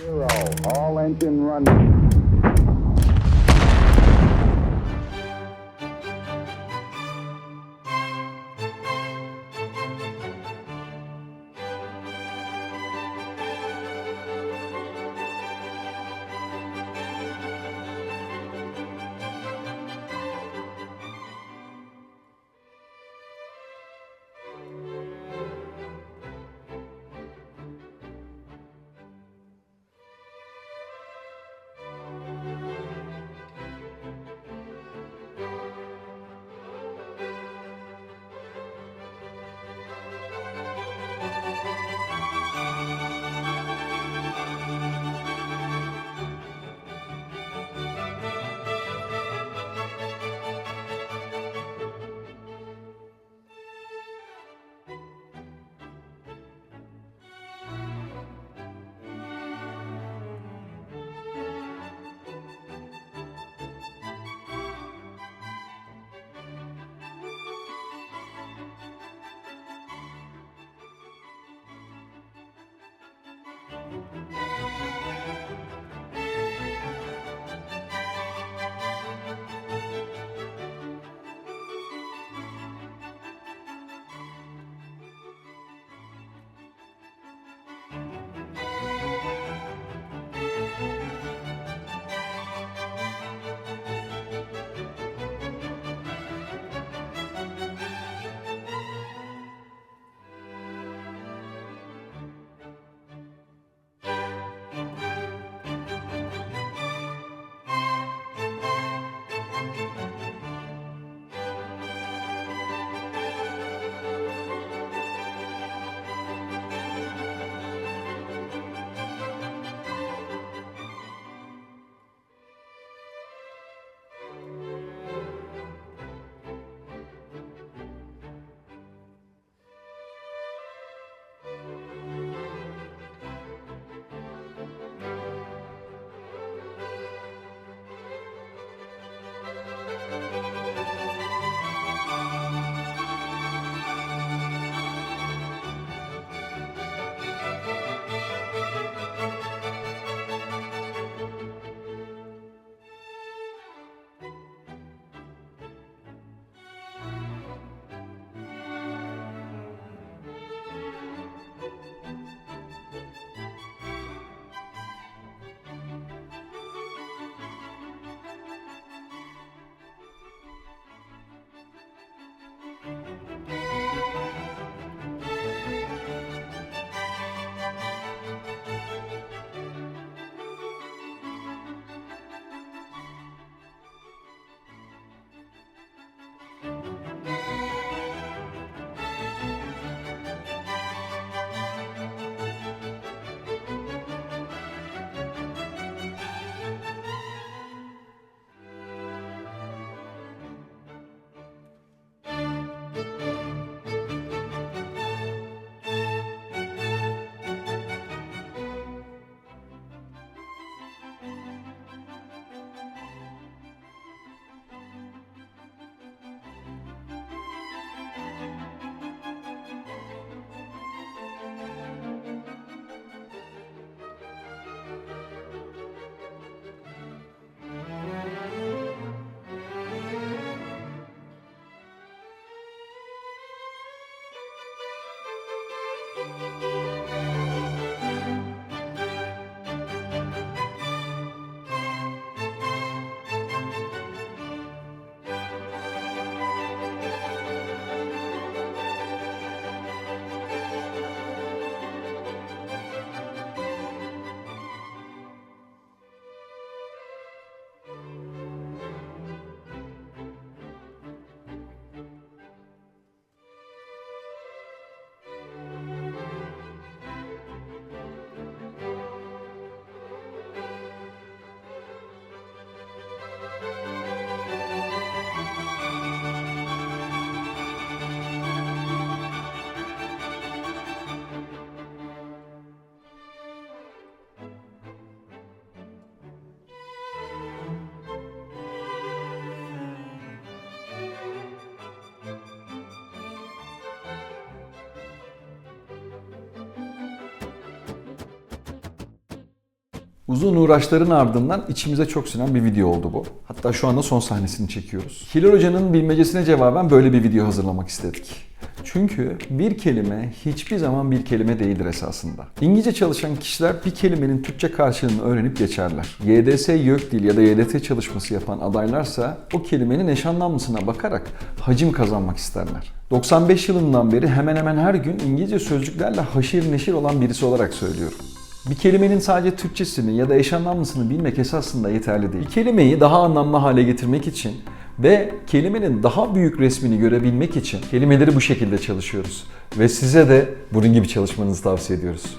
Zero. All engine running. Uzun uğraşların ardından içimize çok sinen bir video oldu bu. Hatta şu anda son sahnesini çekiyoruz. Hilal Hoca'nın bilmecesine cevaben böyle bir video hazırlamak istedik. Çünkü bir kelime hiçbir zaman bir kelime değildir esasında. İngilizce çalışan kişiler bir kelimenin Türkçe karşılığını öğrenip geçerler. YDS YÖKDİL ya da YDT çalışması yapan adaylarsa o kelimenin eş anlamlısına bakarak hacim kazanmak isterler. 95 yılından beri hemen hemen her gün İngilizce sözcüklerle haşir neşir olan birisi olarak söylüyorum. Bir kelimenin sadece Türkçesini ya da eş anlamlısını bilmek esasında yeterli değil. Bir kelimeyi daha anlamlı hale getirmek için ve kelimenin daha büyük resmini görebilmek için kelimeleri bu şekilde çalışıyoruz. Ve size de bunun gibi çalışmanızı tavsiye ediyoruz.